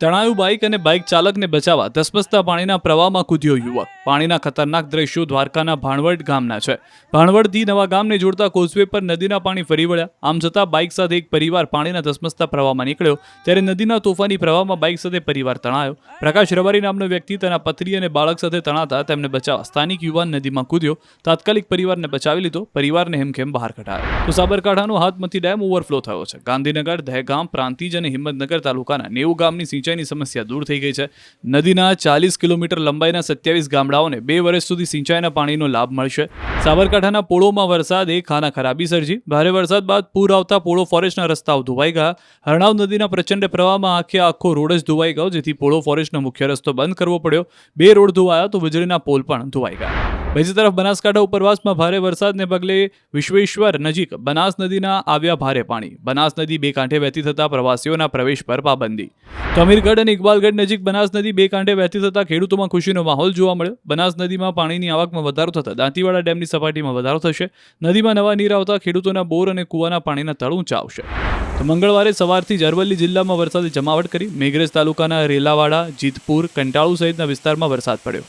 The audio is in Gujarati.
તણાયું બાઇક અને બાઇક ચાલકને બચાવવા ધસમસતા પાણીના પ્રવાહમાં કૂદ્યો યુવક. પાણીના ખતરનાક દ્રશ્યો દ્વારકાના ભાણવડ ગામના છે. ભાણવડથી નવા ગામને જોડતા કોઝવે પર નદીના પાણી ફરી વળ્યા. આમ છતાં બાઇક સાથે એક પરિવાર પાણીના ધસમસતા પ્રવાહમાં નીકળ્યો. ત્યારે નદીના તોફાની પ્રવાહમાં બાઇક સાથે પરિવાર તણાયો. પ્રકાશ રબારી નામનો વ્યક્તિ તેના પત્ની અને બાળક સાથે તણાતા તેમને બચાવવા સ્થાનિક યુવાન નદીમાં કૂદ્યો. તાત્કાલિક પરિવારને બચાવી લીધો. પરિવારને હેમખેમ બહાર કઢાયો. તો સાબરકાંઠાનો હાથમતી ડેમ ઓવરફ્લો થયો છે. ગાંધીનગર, દહેગામ, પ્રાંતિજ અને હિંમતનગર તાલુકાના નેવું ગામની સિંચાઈની સમસ્યા દૂર થઈ ગઈ છે. નદીના ચાલીસ કિલોમીટર લંબાઈના સત્યાવીસ ગામડાઓને બે વર્ષ સુધી સિંચાઈના પાણીનો લાભ મળશે. સાબરકાંઠાના પોળોમાં વરસાદે ખાના ખરાબી સર્જી. ભારે વરસાદ બાદ પૂર આવતા પોળો ફોરેસ્ટના રસ્તાઓ ધોવાઈ ગયા. હરણાવ નદીના પ્રચંડ પ્રવાહમાં આખે આખો રોડ જ ધોવાઈ ગયો, જેથી પોળો ફોરેસ્ટનો મુખ્ય રસ્તો બંધ કરવો પડ્યો. બે રોડ ધોવાયા તો વીજળીના પોલ પણ ધોવાઈ ગયા. બીજી તરફ બનાસકાંઠા ઉપરવાસમાં ભારે વરસાદને પગલે વિશ્વેશ્વર નજીક બનાસ નદીના આવ્યા ભારે પાણી. બનાસ નદી બે કાંઠે વહેતી થતા પ્રવાસીઓના પ્રવેશ પર પાબંદી. તો અને ઇકબાલગઢ નજીક બનાસ નદી બે કાંઠે વહેતી થતા ખેડૂતોમાં ખુશીનો માહોલ જોવા મળ્યો. બનાસ નદીમાં પાણીની આવકમાં વધારો થતા દાંતીવાડા ડેમની સપાટીમાં વધારો થશે. નદીમાં નવા નીર આવતા ખેડૂતોના બોર અને કૂવાના પાણીના તળ ઊંચા આવશે તો મંગળવારે સવારથી જ અરવલ્લી જિલ્લામાં વરસાદે જમાવટ કરી. મેઘરજ તાલુકાના રેલાવાડા, જીતપુર, કંટાળુ સહિતના વિસ્તારમાં વરસાદ પડ્યો.